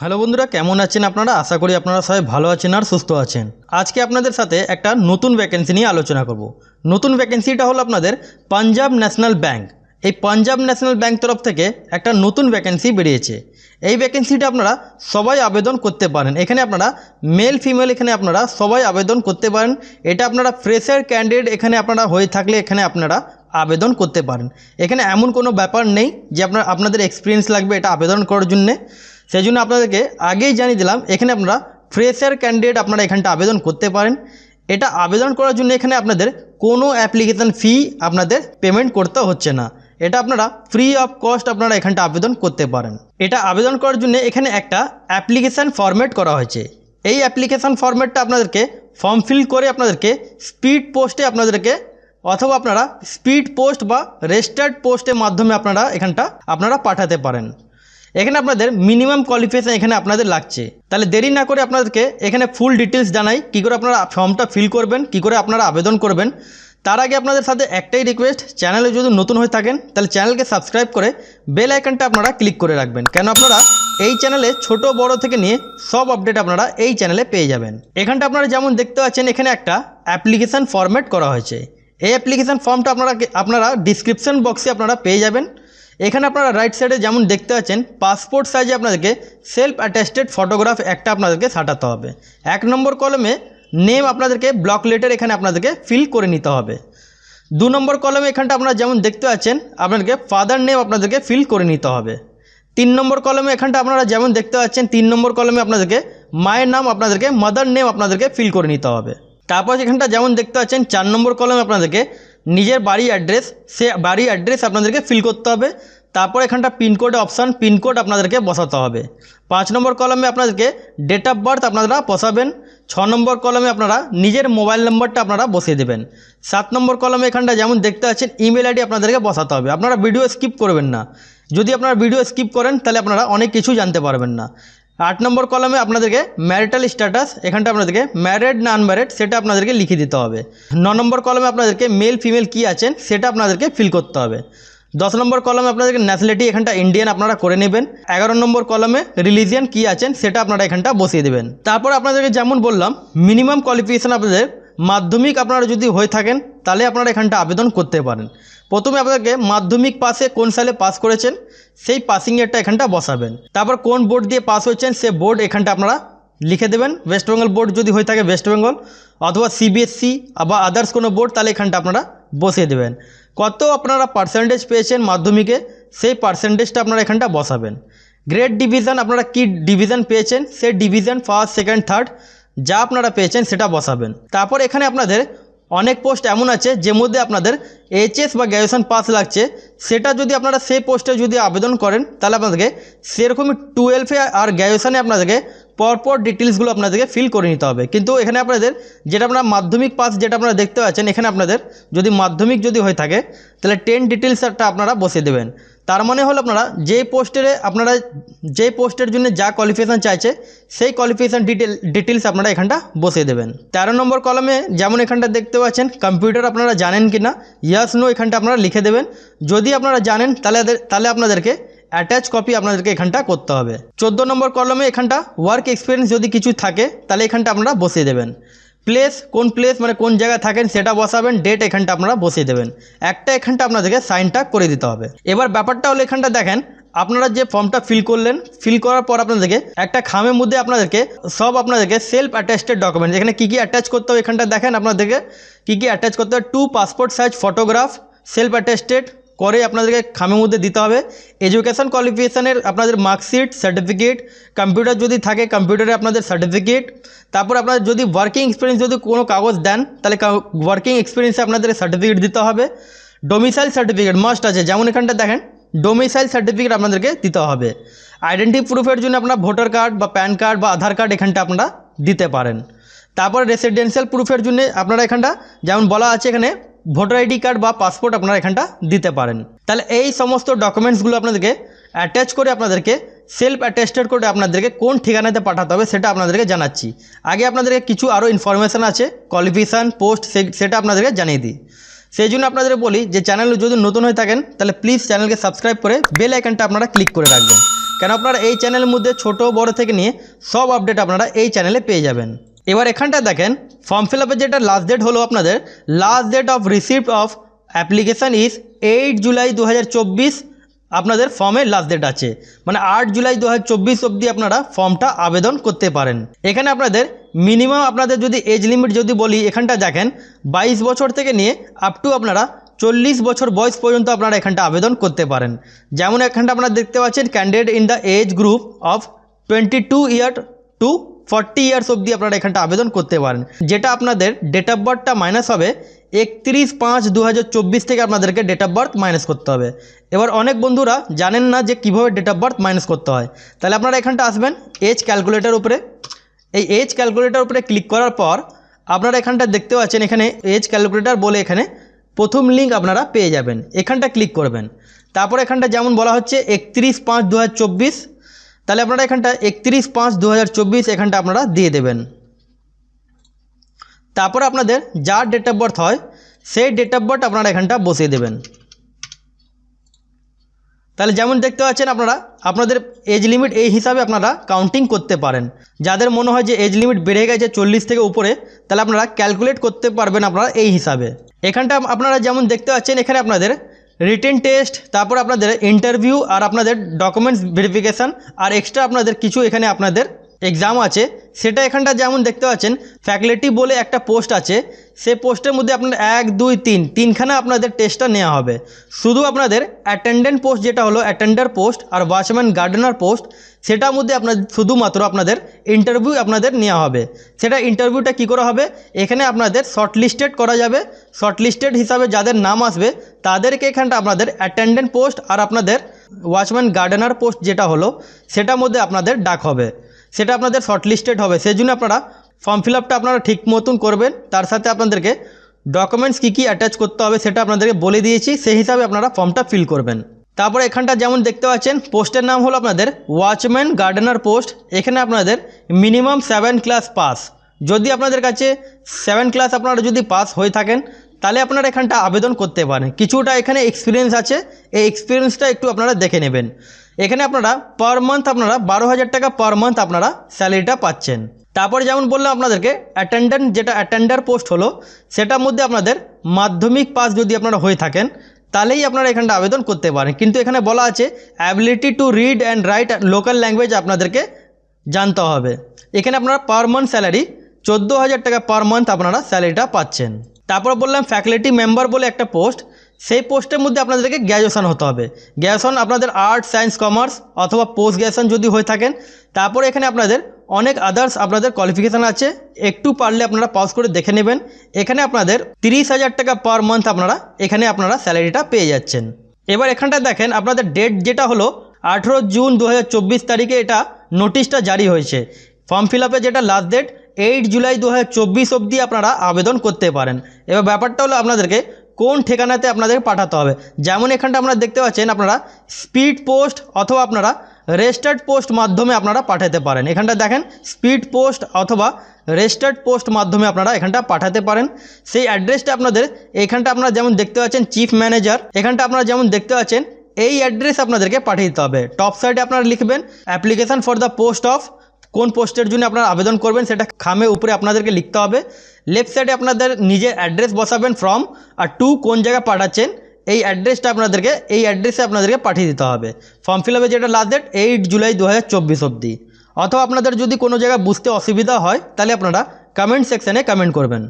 Hello বন্ধুরা, কেমন আছেন আপনারা? আশা করি আপনারা সবাই ভালো আছেন আর সুস্থ আছেন। আজকে আপনাদের সাথে একটা নতুন ভ্যাকেন্সি নিয়ে আলোচনা করব। নতুন ভ্যাকেন্সিটা হলো আপনাদের পাঞ্জাব ন্যাশনাল ব্যাংক। এই পাঞ্জাব ন্যাশনাল ব্যাংক তরফ থেকে একটা নতুন ভ্যাকেন্সি বেরিয়েছে। এই ভ্যাকেন্সিটা আপনারা সবাই আবেদন করতে পারেন। এখানে আপনারা মেল ফিমেল এখানে আপনারা সবাই আবেদন করতে পারেন। এটা আপনারা ফ্রেশার ক্যান্ডিডেট এখানে আপনারা হয়ে থাকলে এখানে আপনারা আবেদন করতে পারেন। এখানে এমন কোনো ব্যাপার নেই যে আপনার, আপনাদের এক্সপিরিয়েন্স লাগবে এটা আবেদন করার জন্যে। সেই জন্য আপনাদেরকে আগেই জানিয়ে দিলাম, এখানে আপনারা ফ্রেশার ক্যান্ডিডেট আপনারা এখানটা আবেদন করতে পারেন। এটা আবেদন করার জন্য এখানে আপনাদের কোনো অ্যাপ্লিকেশান ফি আপনাদের পেমেন্ট করতে হচ্ছে না। এটা আপনারা ফ্রি অফ কস্ট আপনারা এখানটা আবেদন করতে পারেন। এটা আবেদন করার জন্য এখানে একটা অ্যাপ্লিকেশান ফরম্যাট করা হয়েছে। এই অ্যাপ্লিকেশান ফরম্যাটটা আপনাদেরকে ফর্ম ফিল করে আপনাদেরকে স্পিড পোস্টে আপনাদেরকে অথবা আপনারা স্পিড পোস্ট বা রেজিস্টার্ড পোস্টের মাধ্যমে আপনারা এখানটা আপনারা পাঠাতে পারেন। এখানে আপনাদের মিনিমাম কোয়ালিফিকেশান এখানে আপনাদের লাগছে। তাহলে দেরি না করে আপনাদেরকে এখানে ফুল ডিটেলস জানাই, কী করে আপনারা ফর্মটা ফিল করবেন, কী করে আপনারা আবেদন করবেন। তার আগে আপনাদের সাথে একটাই রিকোয়েস্ট চ্যানেলে যদি নতুন হয়ে থাকেন, তাহলে চ্যানেলকে সাবস্ক্রাইব করে বেল আইকনটা আপনারা ক্লিক করে রাখবেন। কেন আপনারা এই চ্যানেলে ছোট, বড় থেকে নিয়ে সব আপডেট আপনারা এই চ্যানেলে পেয়ে যাবেন। এখানটা আপনারা যেমন দেখতে পাচ্ছেন, এখানে একটা অ্যাপ্লিকেশান ফরম্যাট করা হয়েছে। এই অ্যাপ্লিকেশান ফর্মটা আপনারা আপনারা ডিসক্রিপশন বক্সে আপনারা পেয়ে যাবেন। এখানে আপনারা রাইট সাইডে যেমন দেখতে পাচ্ছেন পাসপোর্ট সাইজে আপনাদেরকে সেলফ অ্যাটেস্টেড ফটোগ্রাফ একটা আপনাদেরকে সাঁটাতে হবে। এক নম্বর কলমে নেম আপনাদেরকে ব্লক লেটার এখানে আপনাদেরকে ফিল করে নিতে হবে। দু নম্বর কলমে এখানটা আপনারা যেমন দেখতে পাচ্ছেন, আপনাদেরকে ফাদার নেম আপনাদেরকে ফিল করে নিতে হবে। তিন নম্বর কলমে এখানটা আপনারা যেমন দেখতে পাচ্ছেন, তিন নম্বর কলমে আপনাদেরকে মায়ের নাম আপনাদেরকে মাদার নেম আপনাদেরকে ফিল করে নিতে হবে। তারপর এখানটা যেমন দেখতে পাচ্ছেন, চার নম্বর কলমে আপনাদেরকে নিজের বাড়ি অ্যাড্রেস, সে বাড়ি অ্যাড্রেস আপনাদেরকে ফিল করতে হবে। তারপর এখানটা পিনকোড অপশান পিনকোড আপনাদেরকে বসাতে হবে। পাঁচ নম্বর কলমে আপনাদেরকে ডেট অফ বার্থ আপনারা বসাবেন। ছ নম্বর কলমে আপনারা নিজের মোবাইল নম্বরটা আপনারা বসিয়ে দেবেন। সাত নম্বর কলমে এখানটা যেমন দেখতে পাচ্ছেন ইমেল আইডি আপনাদেরকে বসাতে হবে। আপনারা ভিডিও স্কিপ করবেন না। যদি আপনারা ভিডিও স্কিপ করেন, তাহলে আপনারা অনেক কিছু জানতে পারবেন না। আট নম্বর কলমে আপনাদেরকে ম্যারিটাল স্ট্যাটাস এখানটা আপনাদেরকে ম্যারেড না আনম্যারেড সেটা আপনাদেরকে লিখে দিতে হবে। ন নম্বর কলমে আপনাদেরকে মেল ফিমেল কি আছেন, সেটা আপনাদেরকে ফিল করতে হবে। দশ নম্বর কলমে আপনাদেরকে ন্যাশনালিটি এখানটা ইন্ডিয়ান আপনারা করে নেবেন। এগারো নম্বর কলমে রিলিজিয়ান কি আছেন, সেটা আপনারা এখানটা বসিয়ে দেবেন। তারপর আপনাদেরকে যেমন বললাম মিনিমাম কোয়ালিফিকেশান আপনাদের মাধ্যমিক আপনারা যদি হয়ে থাকেন, তাহলে আপনারা এখানটা আবেদন করতে পারেন। প্রথমে আপনাকে মাধ্যমিক পাসে কোন সালে পাস করেছেন, সেই পাসিং ইয়ারটা এখানটা বসাবেন। তারপর কোন বোর্ড দিয়ে পাস হয়েছেন, সে বোর্ড এখানটা আপনারা লিখে দেবেন। ওয়েস্ট বেঙ্গল বোর্ড যদি হয়ে থাকে ওয়েস্ট বেঙ্গল অথবা সিবিএসসি বা আদার্স কোনো বোর্ড, তাহলে এখানটা আপনারা বসিয়ে দেবেন। কত আপনারা পার্সেন্টেজ পেয়েছেন মাধ্যমিকে, সেই পার্সেন্টেজটা আপনারা এখানটা বসাবেন। গ্রেড ডিভিশন আপনারা কি ডিভিশন পেয়েছেন, সেই ডিভিশন ফার্স্ট সেকেন্ড থার্ড যা আপনারা পেয়েছেন সেটা বসাবেন। তারপর এখানে আপনাদের অনেক পোস্ট এমন আছে যে মধ্যে আপনাদের এইচএস বা গ্র্যাজুয়েশন পাস লাগছে। সেটা যদি আপনারা সেই পোস্টে যদি আবেদন করেন, তাহলে আপনাদেরকে সেরকমই টুয়েলভে আর গ্র্যাজুয়েশানে আপনাদেরকে পরপর ডিটেলসগুলো আপনাদেরকে ফিল করে নিতে হবে। কিন্তু এখানে আপনাদের যেটা আপনারা মাধ্যমিক পাস যেটা আপনারা দেখতে পাচ্ছেন, এখানে আপনাদের যদি মাধ্যমিক যদি হয়ে থাকে, তাহলে টেন ডিটেলসটা আপনারা বসিয়ে দেবেন। তার মানে হলো আপনারা যেই পোস্টের আপনারা যেই পোস্টের জন্য যা কোয়ালিফিকেশান চাইছে, সেই কোয়ালিফিকেশান ডিটেল ডিটেলস আপনারা এখানটা বসিয়ে দেবেন। তেরো নম্বর কলমে যেমন এখানটা দেখতে পাচ্ছেন কম্পিউটার আপনারা জানেন কি না ইয়াস নো এখানটা আপনারা লিখে দেবেন। যদি আপনারা জানেন, তাহলে তাহলে আপনাদেরকে অ্যাটাচ কপি আপনাদেরকে এখানটা করতে হবে। চোদ্দ নম্বর কলমে এখানটা ওয়ার্ক এক্সপিরিয়েন্স যদি কিছু থাকে, তাহলে এখানটা আপনারা বসিয়ে দেবেন। প্লেস কোন প্লেস মানে কোন জায়গায় থাকেন, সেটা বসাবেন ডেট এখানটা আপনারা বসিয়ে দেবেন। একটা এখানটা আপনাদেরকে সাইনটা করে দিতে হবে। এবার ব্যাপারটা হলো এখানটা দেখেন, আপনারা যে ফর্মটা ফিল করলেন ফিল করার পর আপনাদেরকে একটা খামের মধ্যে আপনাদেরকে সব আপনাদেরকে সেলফ অ্যাটাচড ডকুমেন্ট এখানে কী কী অ্যাটাচ করতে হবে এখানটা দেখেন আপনাদেরকে, কী কী অ্যাটাচ করতে হবে two passport size photograph self attested করে আপনাদেরকে খামের মধ্যে দিতে হবে। এডুকেশান কোয়ালিফিকেশানের আপনাদের মার্কশিট সার্টিফিকেট কম্পিউটার যদি থাকে কম্পিউটারে আপনাদের সার্টিফিকেট তারপর আপনাদের যদি ওয়ার্কিং এক্সপিরিয়েন্স যদি কোনো কাগজ দেন, তাহলে ওয়ার্কিং এক্সপিরিয়েন্সে আপনাদের সার্টিফিকেট দিতে হবে। ডোমিসাইল সার্টিফিকেট মাস্ট আছে। যেমন এখানটা দেখেন ডোমিসাইল সার্টিফিকেট আপনাদেরকে দিতে হবে। আইডেন্টি প্রুফের জন্য আপনার ভোটার কার্ড বা প্যান কার্ড বা আধার কার্ড এখানটা আপনারা দিতে পারেন। তারপর রেসিডেন্সিয়াল প্রুফের জন্য আপনারা এখানটা, যেমন বলা আছে এখানে ভোটার আইডি কার্ড বা পাসপোর্ট আপনারা এখানটা দিতে পারেন। তাহলে এই সমস্ত ডকুমেন্টসগুলো আপনাদেরকে, অ্যাটাচ করে আপনাদেরকে, সেলফ অ্যাটেস্টেড করে আপনাদেরকে কোন ঠিকানাতে পাঠাতে হবে সেটা আপনাদেরকে জানাচ্ছি। আগে আপনাদেরকে কিছু আরও ইনফরমেশান আছে কোয়ালিফিকেশান পোস্ট সেটা আপনাদেরকে জানিয়ে দিই। সেই জন্য আপনাদের বলি যে চ্যানেল যদি নতুন হয়ে থাকেন, তাহলে প্লিজ চ্যানেলকে সাবস্ক্রাইব করে বেল আইকনটা আপনারা ক্লিক করে রাখবেন। কেন আপনারা এই চ্যানেলের মধ্যে ছোট বড় থেকে নিয়ে সব আপডেট আপনারা এই চ্যানেলে পেয়ে যাবেন। এবার এখানটা দেখেন ফর্ম ফিল আপের যেটা লাস্ট ডেট হলো আপনাদের last date of receipt of application is eight July দু হাজার চব্বিশ, আপনাদের ফর্মের লাস্ট ডেট আছে। মানে আট জুলাই দু হাজার চব্বিশ অবধি আপনারা ফর্মটা আবেদন করতে পারেন। এখানে আপনাদের মিনিমাম আপনাদের যদি এজ লিমিট যদি বলি, এখানটা দেখেন, বাইশ বছর থেকে নিয়ে আপ টু আপনারা চল্লিশ বছর বয়স পর্যন্ত আপনারা এখানটা আবেদন করতে পারেন। যেমন এখানটা আপনারা দেখতে পাচ্ছেন candidate in the age group of twenty two year to forty years অবধি আপনারা এখানটা আবেদন করতে পারেন। যেটা আপনাদের ডেট অফ বার্থটা মাইনাস হবে, একত্রিশ পাঁচ দু থেকে আপনাদেরকে ডেট অফ বার্থ মাইনাস করতে হবে। এবার অনেক বন্ধুরা জানেন না যে কীভাবে ডেট অফ বার্থ মাইনাস করতে হয়। তাহলে আপনারা এখানটা আসবেন এজ ক্যালকুলেটার উপরে। এই এজ ক্যালকুলেটার উপরে ক্লিক করার পর আপনারা এখানটা দেখতে পাচ্ছেন এখানে এজ ক্যালকুলেটার বলে এখানে প্রথম লিঙ্ক আপনারা পেয়ে যাবেন। এখানটা ক্লিক করবেন। তারপর এখানটা যেমন বলা হচ্ছে, একত্রিশ পাঁচ দু তাহলে আপনারা এখানটা একত্রিশ পাঁচ দু হাজার এখানটা আপনারা দিয়ে দেবেন। তারপর আপনাদের যার ডেট অফ বার্থ হয়, সেই ডেট অফ বার্থ আপনারা এখানটা বসিয়ে দেবেন। তাহলে যেমন দেখতে পাচ্ছেন আপনারা, আপনাদের এজ লিমিট এই হিসাবে আপনারা কাউন্টিং করতে পারেন। যাদের মনে হয় যে এজ লিমিট বেড়ে গেছে চল্লিশ থেকে উপরে, তাহলে আপনারা ক্যালকুলেট করতে পারবেন আপনারা এই হিসাবে। এখানটা আপনারা যেমন দেখতে পাচ্ছেন, এখানে আপনাদের রিটেন টেস্ট তারপর আপনাদের ইন্টারভিউ আর আপনাদের ডকুমেন্টস ভেরিফিকেশান আর এক্সট্রা আপনাদের কিছু এখানে আপনাদের এক্সাম আছে, সেটা এখানটা যেমন দেখতে পাচ্ছেন ফ্যাকাল্টি বলে একটা পোস্ট আছে, সে পোস্টের মধ্যে আপনার এক, দুই, তিন, তিনখানা আপনাদের টেস্টটা নেওয়া হবে। শুধু আপনাদের অ্যাটেন্ডেন্ট পোস্ট যেটা হলো অ্যাটেন্ডার পোস্ট আর ওয়াচম্যান গার্ডেনার পোস্ট সেটার মধ্যে আপনাদের শুধুমাত্র আপনাদের ইন্টারভিউ আপনাদের নেওয়া হবে। সেটা ইন্টারভিউটা কী করা হবে? এখানে আপনাদের শর্টলিস্টেড করা যাবে। শর্টলিস্টেড হিসাবে যাদের নাম আসবে, তাদেরকে এখানটা আপনাদের অ্যাটেন্ডেন্ট পোস্ট আর আপনাদের ওয়াচম্যান গার্ডেনার পোস্ট যেটা হলো, সেটার মধ্যে আপনাদের ডাক হবে। সেটা আপনাদের শর্টলিস্টেড হবে। সেই জন্য আপনারা ফর্ম ফিল আপটা আপনারা ঠিক মতন করবেন। তার সাথে আপনাদেরকে ডকুমেন্টস কী কী অ্যাটাচ করতে হবে সেটা আপনাদেরকে বলে দিয়েছি। সেই হিসাবে আপনারা ফর্মটা ফিল করবেন। তারপরে এখানটা যেমন দেখতে পাচ্ছেন, পোস্টের নাম হলো আপনাদের ওয়াচম্যান গার্ডেনার পোস্ট এখানে আপনাদের মিনিমাম সেভেন ক্লাস পাস যদি আপনাদের কাছে সেভেন ক্লাস আপনারা যদি পাস হয়ে থাকেন, তাহলে আপনারা এখানটা আবেদন করতে পারেন। কিছুটা এখানে এক্সপিরিয়েন্স আছে। এই এক্সপিরিয়েন্সটা একটু আপনারা দেখে নেবেন। এখানে আপনারা পার মান্থ আপনারা বারো হাজার টাকা পার মান্থ আপনারা স্যালারিটা পাচ্ছেন। তারপরে যেমন বললাম আপনাদেরকে অ্যাটেন্ডেন্ট যেটা অ্যাটেন্ডার পোস্ট হলো, সেটার মধ্যে আপনাদের মাধ্যমিক পাস যদি আপনারা হয়ে থাকেন, তাহলেই আপনারা এখানটা আবেদন করতে পারেন। কিন্তু এখানে বলা আছে ability to read and write local language আপনাদেরকে জানতে হবে। এখানে আপনারা পার মান্থ স্যালারি চোদ্দ হাজার টাকা পার মান্থ আপনারা স্যালারিটা পাচ্ছেন। তারপর বললাম ফ্যাকাল্টি মেম্বার বলে একটা পোস্ট সেই পোস্টের মধ্যে আপনাদেরকে গ্র্যাজুয়েশন হতে হবে। গ্র্যাজুয়েশন আপনাদের আর্টস সায়েন্স, কমার্স অথবা পোস্ট গ্র্যাজুয়েশন যদি হয়ে থাকেন, তারপরে এখানে আপনাদের অনেক আদার্স আপনাদের কোয়ালিফিকেশান আছে। একটু পারলে আপনারা পাস করে দেখে নেবেন। এখানে আপনাদের তিরিশ হাজার টাকা পার মান্থ আপনারা, এখানে আপনারা স্যালারিটা পেয়ে যাচ্ছেন। এবার এখানটা দেখেন, আপনাদের ডেট যেটা হলো আঠেরো জুন দু হাজার চব্বিশ তারিখে এটা নোটিশটা জারি হয়েছে। ফর্ম ফিল যেটা লাস্ট ডেট এইট জুলাই দু হাজার চব্বিশ অবধি আপনারা আবেদন করতে পারেন। এবার ব্যাপারটা হলো আপনাদেরকে কোন ঠিকানাতে আপনাদের পাঠাতে হবে? যেমন এখানটা আপনারা দেখতে পাচ্ছেন, আপনারা স্পিড পোস্ট অথবা আপনারা রেজিস্টার্ড পোস্ট মাধ্যমে আপনারা পাঠাতে পারেন। এখানটা দেখেন স্পিড পোস্ট অথবা রেজিস্টার্ড পোস্ট মাধ্যমে আপনারা এখানটা পাঠাতে পারেন। সেই অ্যাড্রেসটা আপনাদের, এখানটা আপনারা যেমন দেখতে পাচ্ছেন চিফ ম্যানেজার এখানটা আপনারা যেমন দেখতে পাচ্ছেন, এই অ্যাড্রেস আপনাদেরকে পাঠিয়ে দিতে হবে। টপ সাইডে আপনারা লিখবেন application for the post of কোন পোস্টের জন্য আপনারা আবেদন করবেন সেটা খামে উপরে আপনাদেরকে লিখতে হবে। লেফট সাইডে আপনাদের নিজের অ্যাড্রেস বসাবেন ফর্ম আর টু কোন জায়গায় পাঠাচ্ছেন, এই অ্যাড্রেসটা আপনাদেরকে, এই অ্যাড্রেসে আপনাদেরকে পাঠিয়ে দিতে হবে। ফর্ম ফিল আপে যেটা লাস্ট ডেট এইট জুলাই দু হাজার চব্বিশ অবধি। অথবা আপনাদের যদি কোনো জায়গায় বুঝতে অসুবিধা হয়, তাহলে আপনারা কমেন্ট সেকশানে কমেন্ট করবেন।